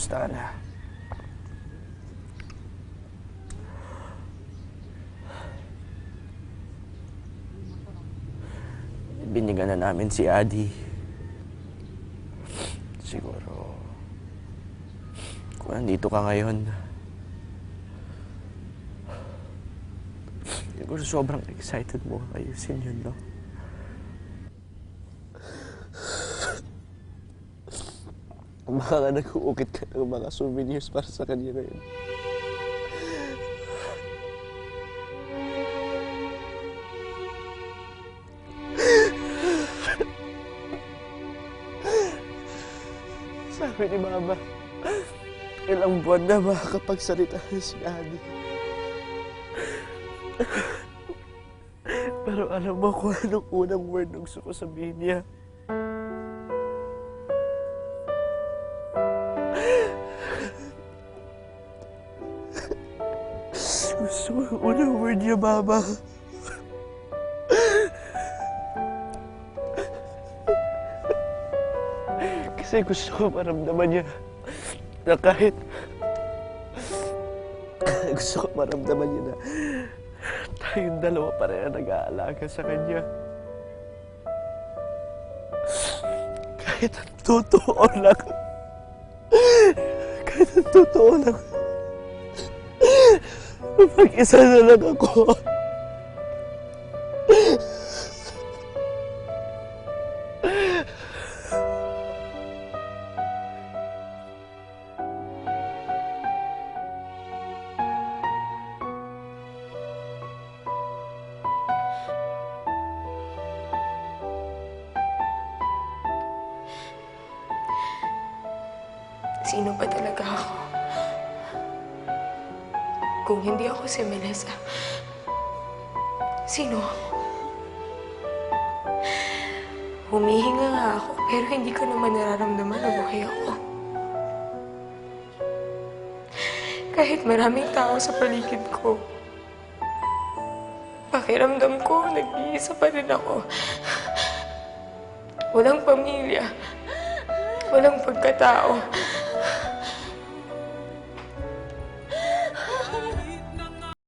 Kamusta ka na? Na namin si Adi. Siguro, kung nandito ka ngayon, siguro sobrang excited mo ayusin yun, no? Baka nga nag-uukit ka ng mga souvenirs para sa kanya ngayon. Sabi ni Mama, ilang buwan na makakapagsalita si Adi. Pero alam mo kung anong unang word na gusto ko sabihin niya. Gusto ko unang word niya, Mama. Kasi gusto ko maramdaman niya na kahit gusto ko maramdaman niya na tayong dalawa pa rin ang nag-aalaga sa kanya. Kahit ang totoo lang. Kahit ang totoo lang. Mag-isa na lang ako. Sino ba talaga ako? Kung hindi ako si Melissa, sino? Humihinga nga ako, pero hindi ko naman nararamdaman na buhay ako. Kahit maraming tao sa paligid ko, pakiramdam ko, nag-iisa pa rin ako. Walang pamilya, walang pagkatao.